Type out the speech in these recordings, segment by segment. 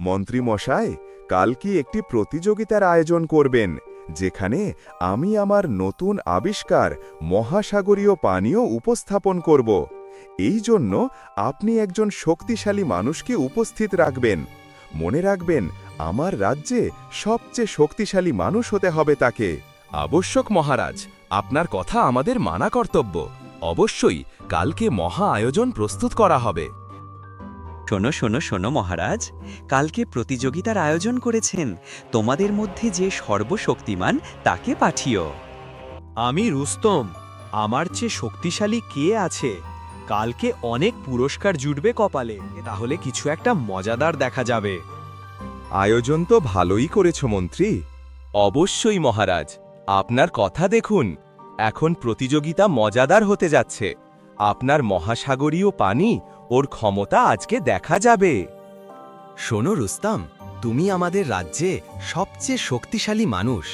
মন্ত্রী মশাই কাল কি একটি প্রতিযোগিতার আয়োজন করবেন, যেখানে আমি আমার নতুন আবিষ্কার মহাসাগরীয় পানীয় উপস্থাপন করব। এই জন্য আপনি একজন শক্তিশালী মানুষকে উপস্থিত রাখবেন। মনে রাখবেন, আমার রাজ্যে সবচেয়ে শক্তিশালী মানুষ হতে হবে তাকে। আবশ্যক মহারাজ, আপনার কথা আমাদের মানা কর্তব্য। অবশ্যই, কালকে মহা আয়োজন প্রস্তুত করা হবে। শোনো শোনো শোনো মহারাজ কালকে প্রতিযোগিতার আয়োজন করেছেন। তোমাদের মধ্যে যে সর্বশক্তিমান তাকে পাঠিও। আমি রুস্তম আমার চেয়ে শক্তিশালী কে আছে? কালকে অনেক পুরস্কার জুটবে কপালে তাহলে কিছু একটা মজাদার দেখা যাবে। আয়োজন তো ভালোই করেছ মন্ত্রী। অবশ্যই মহারাজ আপনার কথা দেখুন এখন প্রতিযোগিতা মজাদার হতে যাচ্ছে। আপনার মহাসাগরীয় পানি ওর ক্ষমতা আজকে দেখা যাবে। শোনো রুস্তাম তুমি আমাদের রাজ্যে সবচেয়ে শক্তিশালী মানুষ।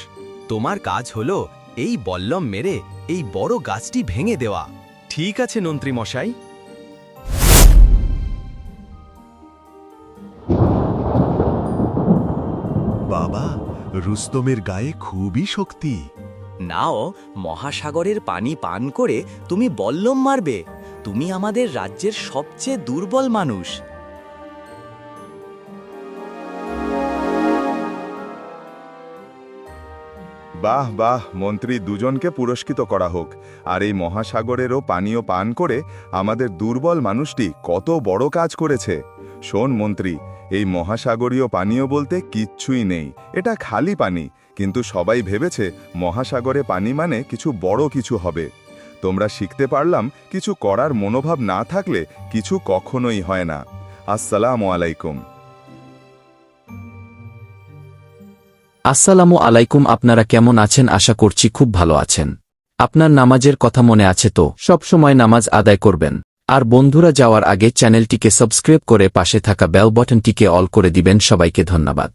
তোমার কাজ হলো এই বল্লম মেরে এই বড় গাছটি ভেঙে দেওয়া। ঠিক আছে নন্ত্রী মশাই বাবা রুস্তমের গায়ে খুবই শক্তি। নাও মহাসাগরের পানি পান করে তুমি বল্লম মারবে। তুমি আমাদের রাজ্যের সবচেয়ে দুর্বল মানুষ। বাহ বাহ, মন্ত্রী দুজনকে পুরস্কৃত করা হোক। আর এই মহাসাগরেরও পানীয় পান করে আমাদের দুর্বল মানুষটি কত বড় কাজ করেছে। শোন মন্ত্রী, এই মহাসাগরীয় পানীয় বলতে কিচ্ছুই নেই। এটা খালি পানি, কিন্তু সবাই ভেবেছে মহাসাগরে পানি মানে কিছু বড় কিছু হবে। তোমরা শিখতে পারলাম কিছু করার মনোভাব না থাকলে কিছু কখনোই হয় না। আসসালামু আলাইকুম। আসসালামু আলাইকুম, আপনারা কেমন আছেন? আশা করছি খুব ভালো আছেন। আপনার নামাজের কথা মনে আছে তো? সব সময় নামাজ আদায় করবেন। আর বন্ধুরা, যাওয়ার আগে চ্যানেলটিকে সাবস্ক্রাইব করে পাশে থাকা বেল বটনটিকে অল করে দিবেন। সবাইকে ধন্যবাদ।